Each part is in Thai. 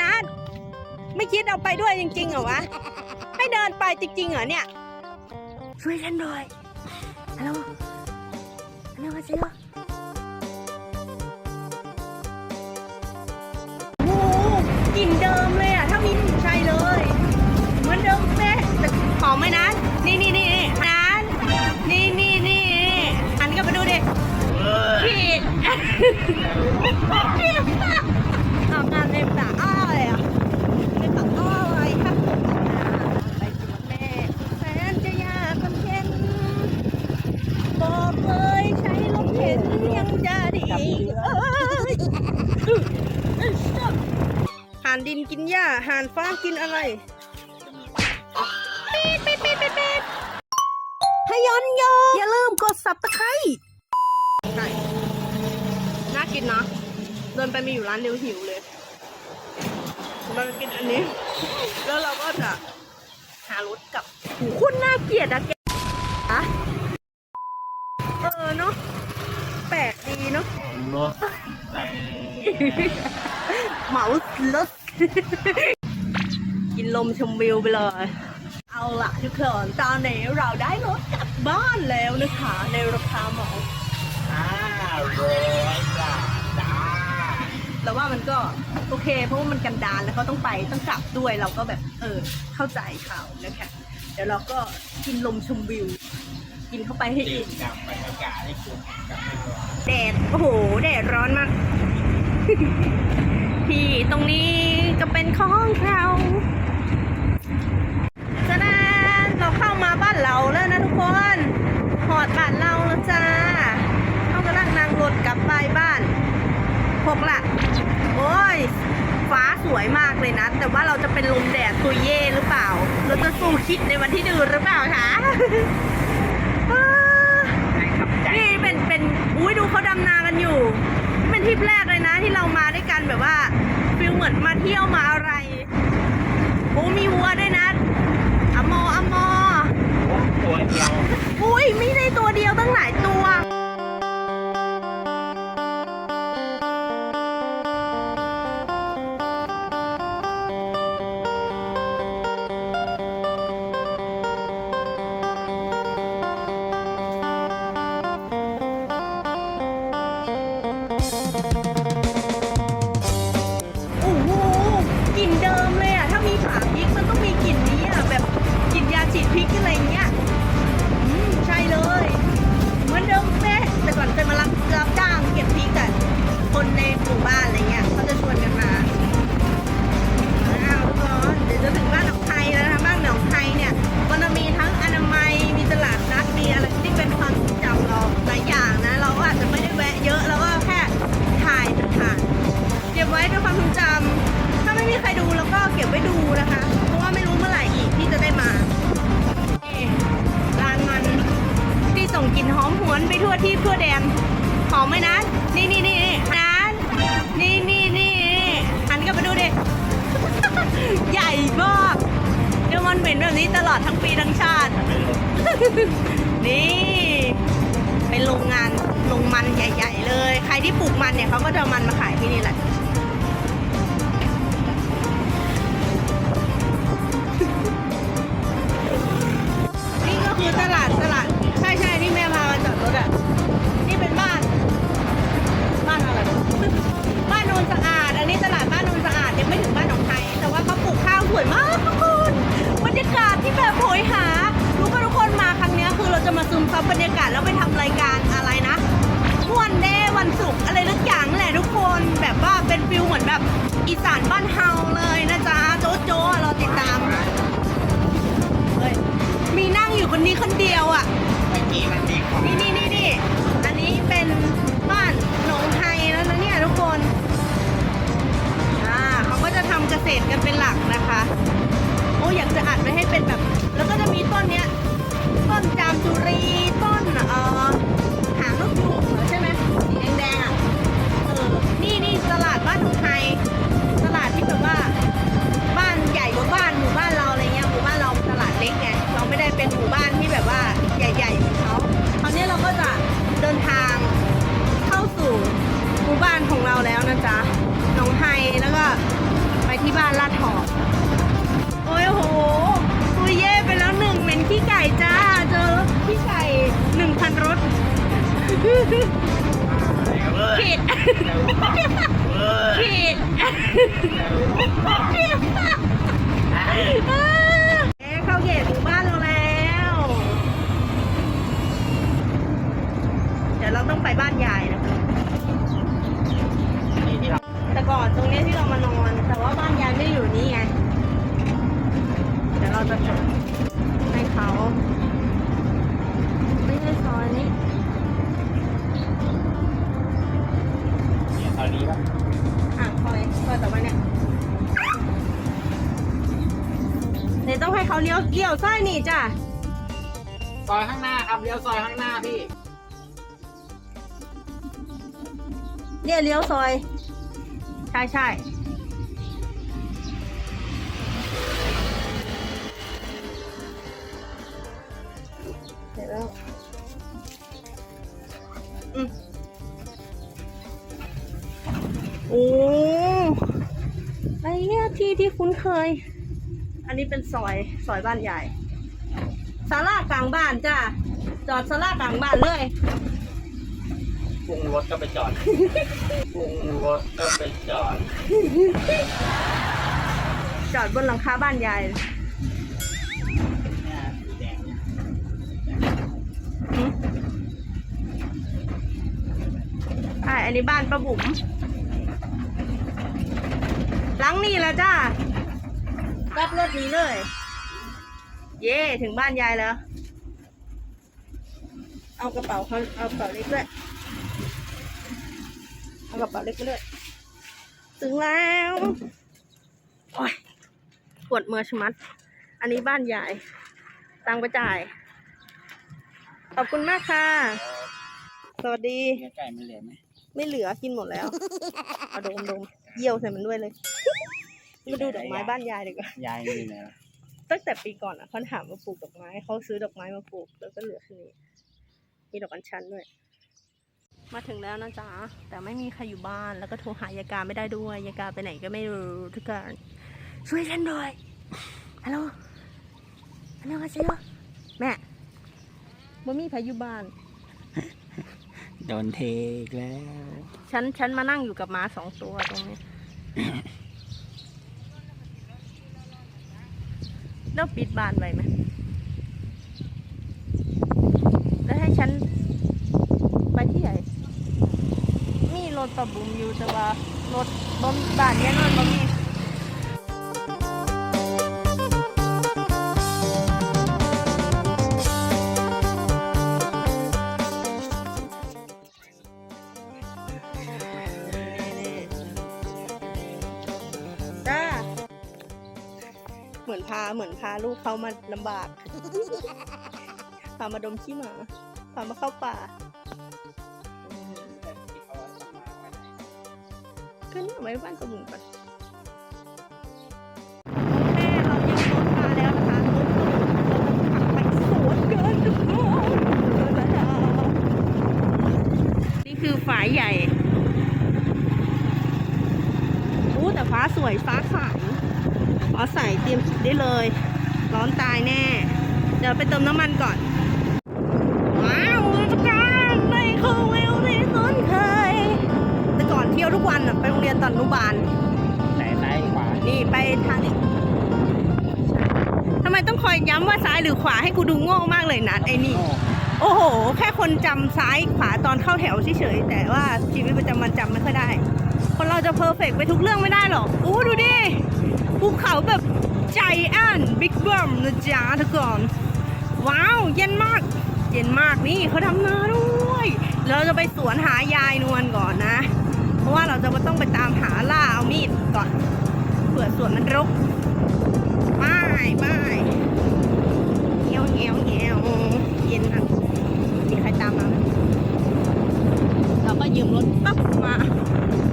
นัดไม่คิดเอาไปด้วยจริงๆเหรอวะ ให้เดินไปจริงๆเหรอเนี่ย ช่วยฉันหน่อยฮัลโหลฮัลโหลมาซิโอโอ้โหกลิ่นเดิมเลยอะ ถ้ามีหนุ่มชัยเลย เหมือนเดิมเป๊ะแต่หอมไหมนัดนี่นี่นี่นัดนี่นี่นี่หันกลับมาดูดิพี่พี่น้ำตาอาบน้ำในน้ำตาอ้าวเลยอะในน้ำตาอ้าวอะไรครับไปจูบแม่แสนจะยากลำเค็นบอกเลยใช้ลมเข็นยังจะดีเอ้ยห่าน ดินกินหญ้าห่านฟ้ากินอะไรปีดปีดปีดปีดปีดให้ย้อนโยอย่าลืมกด subscribe ใช่น่ากินนะ เดินไปมีอยู่ร้านเดียวหิวเลยเราจะกินอันนี้ แล้วเราก็จะหารถกลับหูคุณน่าเกลียดอะแกอะเออเนาะแปลกดีเนาะเนาะเหมารถ กินลมชมวิวไปเลย เอาล่ะทุกคนตอนนี้เราได้รถกลับบ้านแล้วนะคะ ในราคาเหมาห้าร้อยบาทจ้าแต่ว่ามันก็โอเค เพราะว่ามันกันดานแล้วก็ต้องไปต้องกลับด้วยเราก็แบบเออเข้าใจเขานะคะเดี๋ยวเราก็กินลมชมวิว กินเข้าไปให้ดื่อิ่มมกับบรรยากาศให้คุณกับให้ร้อนแดดโอ้โหแดดร้อนมาก ที่ตรงนี้ก็เป็นของเราฉะนั้นเราเข้ามาบ้านเราแล้วนะทุกคนหอดบ้านเราแล้วจ้าเขากำลังนั่งรถกลับไปบ้านหกละโอ้ยฟ้าสวยมากเลยนะ แต่ว่าเราจะเป็นลมแดดตุยเย่หรือเปล่า เราจะสู้คิดในวันที่ดืนหรือเปล่าคะอ้าให้ขับใจนี่เป็นเป็นอุ้ยดูเขาดำนากันอยู่นี่เป็นทริปแรกเลยนะที่ เรามาด้วยกันแบบว่าฟิลเหมือนมาเที่ยวมาอะไรโอ้มีวัวด้วยนะอมออมอตัวเดียวอุ้ยไม่ได้ตัวเดียวตั้งหลายตัว คนในหมู่บ้านอะไรเงี้ยเขาจะชวนกันมาอ้าวทุกคนเดี๋ยวจะถึงบ้านหนองไทยแล้วนะบ้านหนองไทยเนี่ยมันจะมีทั้งอนามัยมีตลาดนัดมีอะไรที่เป็นความทรงจำเราหลายอย่างนะ เราก็อาจจะไม่ได้แวะเยอะเราก็แค่ถ่ายผ่านเก็บไว้ด้วยความทรงจำถ้าไม่มีใครดูเราก็เก็บไว้ดูนะคะ นี่เป็นโรงงานโรงมันใหญ่ ๆ เลย ใครที่ปลูกมันเนี่ยเขาก็จะมันมาขายที่นี่แหละนี่ก็คือตลาด อีสานบ้านเฮาเลยนะจ๊ะโจ๊ะโจ๊ะเราติดตามเฮ้ยมีนั่งอยู่คนนี้คนเดียวอะ แล้วก็ไปที่บ้านลาดทองโอ้ยโหคุยเย่ไปแล้วหนึ่งเหม็นขี้ไก่จ้า เจอขี้ไก่หนึ่งพันรถผิดผิดเอ๊ะเข้าเขตหมู่บ้านเราแล้ว เดี๋ยวเราต้องไปบ้านยายนะคะ นี่ที่เรา แต่ก่อ นตรงเนี้ยที่เรามานอน แต่ว่าบ้านยายไม่ได้อยู่นี่ไง เดี๋ยวเราจะจดให้เขา ไม่ใช่ซอยนี้เนี่ยตอนนี้ครับอะซอยซอยต่อไปเนี่ยเดี๋ยวต้องให้เขาเลี้ยวเลี้ยวซ้ายนี่จ้ะ ซอยข้างหน้าครับเลี้ยวซอยข้างหน้าพี่เนี่ยเลี้ยวซอย ใช่ใช่เดี๋ยวแล้วอืมโอ้ไอ้เนี่ยที่ที่คุ้นเคย อันนี้เป็นซอยซอยบ้านใหญ่ศาลากลางบ้านจ้ะจอดศาลากลางบ้านเลย ปรุงรถก็ไปจอดปรุงรถก็ไปจอด จอดบนหลังคาบ้านยายเนี่ยสีแดงเนี่ยหึใช่อันนี้บ้านป้าบุ๋มหลังนี่แล้วจ้ารับรถนี้เลย เย่ถึงบ้านยายแล้ว เอากระเป๋าเขาเอากระเป๋าเล็กด้วย เอากระเป๋าเล็กไปด้วยถึงแล้วโอ้ยปวดมือชะมัด อันนี้บ้านยาย ตังค์ไปจ่าย ขอบคุณมากค่ะ สวัสดี เนื้อไก่มันเหลือไหมไม่เหลือกินหมดแล้ว เอาดมดมเยี่ยวใส่มันด้วยเลย มาดูดอกไม้บ้านยายดีกว่า ยายมีเนื้อตั้งแต่ปีก่อนอะเขาถามมาปลูกดอกไม้เขาซื้อดอกไม้มาปลูก แล้วก็เหลือแค่นี้ มีดอกอัญชันด้วย มาถึงแล้วนะจ๊ะ แต่ไม่มีใครอยู่บ้าน แล้วก็โทรหายายกาไม่ได้ด้วย ยายกาไปไหนก็ไม่รู้ทุกคนช่วยฉันด้วยฮัลโหล ฮัลโหลมาเซลแม่บ่มีใครอยู่บ้าน โดนเทอีกแล้ว ฉัน ฉันมานั่งอยู่กับหมาสองตัวตรงนี้ แล้วปิดบ้านไว้ไหม แล้วให้ฉันไปที่ไหน มีรถประบุมอยู่แต่ว่ารถบมบ้านเนี้ยนอนบ่มีจ้าเหมือนพาเหมือนพาลูกเขามาลำบาก พามาดมขี้หมา พามาเข้าป่า ไว้บ้านกระบุกบัดแม่เราย้อนมาแล้วนะคะรถตู้ต้องขับไปโสนเกินนี่คือฝายใหญ่อู้แต่ฟ้าสวยฟ้าใสฟ้าใสเตรียมขี่ได้เลย ร้อนตายแน่ เดี๋ยวไปเติมน้ำมันก่อน ว้าวทุกคนไม่เคยวิว ที่ยวทุกวันอะไปโรงเรียนตอนอนุบาลไหนซ้ายขวานี่ไปทางนี้ทำไมต้องคอยย้ำว่าซ้ายหรือขวาให้กูดูโง่มากเลยนัดไอ้นี่ โอ้โห แค่คนจำซ้ายขวาตอนเข้าแถวเฉยๆแต่ว่าชีวิตประจำวันจำไม่ค่อยได้ คนเราจะเพอร์เฟกไปทุกเรื่องไม่ได้หรอกอู้ดูดิภูเขาแบบใจแอนบิ๊กเบิ้มนะจ๊ะทุกคนว้าว เย็นมาก เย็นมากนี่เขาทำนาด้วยเราจะไปสวนหายายนวลก่อนนะ เพราะว่าเราจะมาต้องไปตามหาล่าเอามีดก่อนเผื่อสวนมันรกไปไปเงี้ยวเงี้ยวเงี้ยวเย็นอะมีใครตามมาไหมเราก็ยืมรถปั๊บมา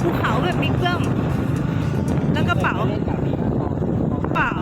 ภูเขาแบบบิ๊กเบิ้มแล้วกระเป๋ากระเป๋า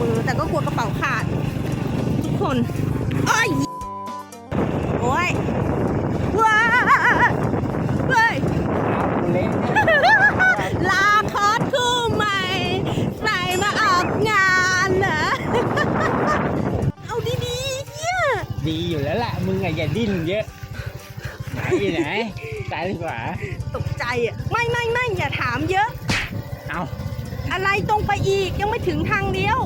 มือ แต่ก็กลัวกระเป๋าขาด ทุกคนโอ้ยโอ้ยว้าวเฮ้ยลาคอสคู่ใหม่ ใส่มาออกงานเหรอเอาดีๆเยี่ยดีอยู่แล้วล่ะ มึงอะอย่าดิ้นเยอะ ไหนอย่ไหนซ้ายดีกว่าตกใจอะ ไม่ไม่ไม่อย่าถามเยอะ เอา อะไรตรงไปอีกยังไม่ถึงทางเดียว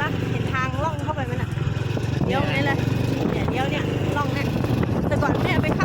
ปะเห็นทางล่องเข้าไปไหมน่ะเลี้ยวนี้เลยเนี่ยเลี้ยวเนี่ยล่องเนี่ยแต่ก่อนไม่ไป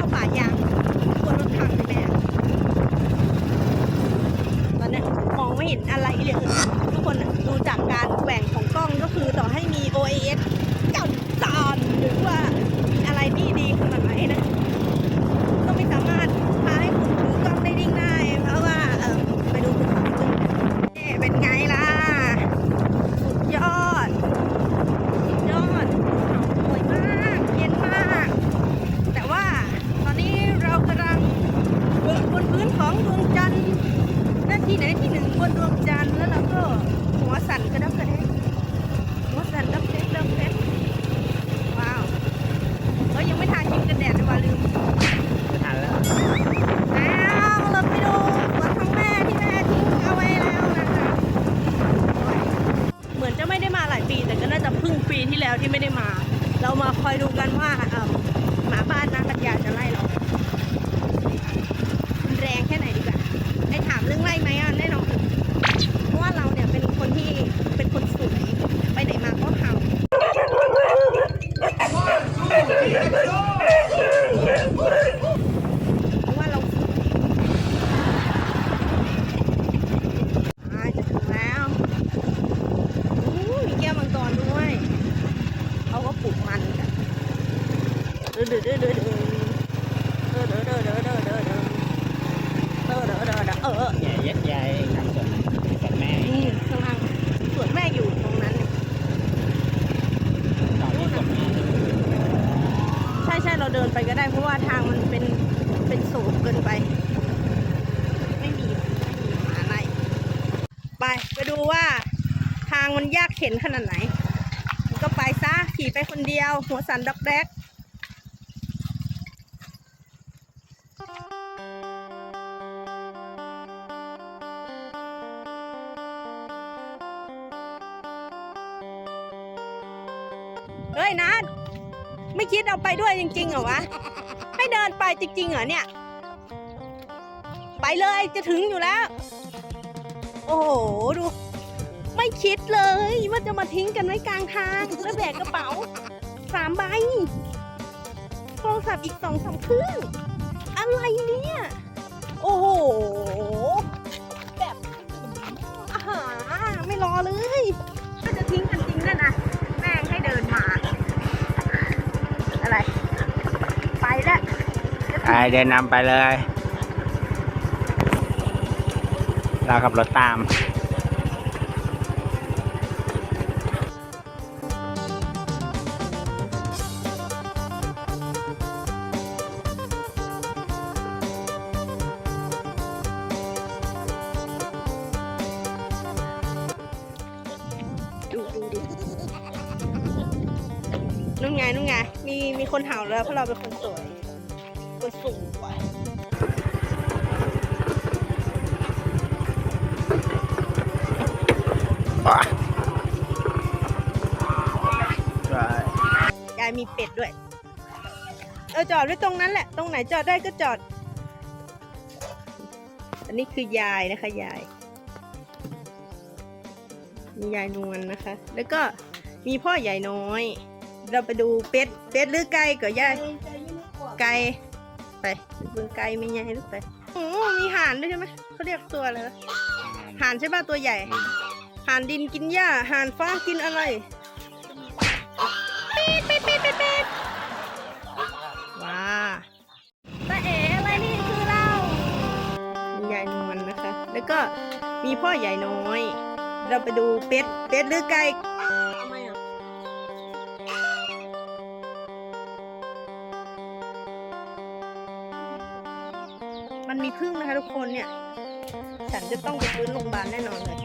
างมันยากเข็นขนาดไหนก็ไปซะขี่ไปคนเดียว หัวสันดักแดกเฮ้ยนัดไม่คิดเอาไปด้วยจริงๆเหรอวะ ให้เดินไปจริงๆเหรอเนี่ย ไปเลยจะถึงอยู่แล้ว โอ้โห ดู ไม่คิดเลยว่าจะมาทิ้งกันไว้กลางทางแล้วแบกกระเป๋าสามใบโทรศัพท์อีกสองสามเครื่องอะไรเนี่ย โอ้โห แบบอาหาไม่รอเลยก็จะทิ้งกันจริงแน่ยนะ แม่งให้เดินมา อะไร ไปแล้วไอเดินนำไปเลย เราขับรถตาม นู่นไงนู่นไง มีมีคนเห่าแล้วเพราะเราเป็นคนสวย คนสูงกว่าใช่ยายมีเป็ดด้วย เออจอดไว้ตรงนั้นแหละ ตรงไหนจอดได้ก็จอด อันนี้คือยายนะคะ ยายมียายนวลนะคะ แล้วก็มีพ่อใหญ่น้อย เราไปดูเป็ด เป็ดหรือไก่ก็ยายไก่ ไปเบิ่งไก่ไม่ใหญ่หรือไปโอ้มีห่านด้วยใช่ไหมเขาเรียกตัวอะไรวะห่านใช่ป่ะตัวใหญ่ ห่านดินกินหญ้า ห่านฟ้ากินอะไรเป็ดเป็ดเป็ดเป็ดเป็ดว้าตาเอ๋อะไรนี่คือเรามียายนวลนะคะ แล้วก็มีพ่อใหญ่น้อย เราไปดูเป็ด เป็ดหรือไก่ มันมีพึ่งนะคะทุกคนเนี่ย ฉันจะต้องไปฟื้นโรงพยาบาลแน่นอนเลย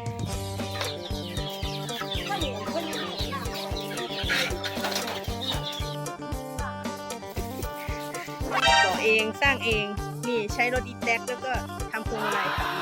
ก่อเองสร้างเอง นี่ใช้รถอีแท็กแล้วก็ทำพวงมาลัยค่ะ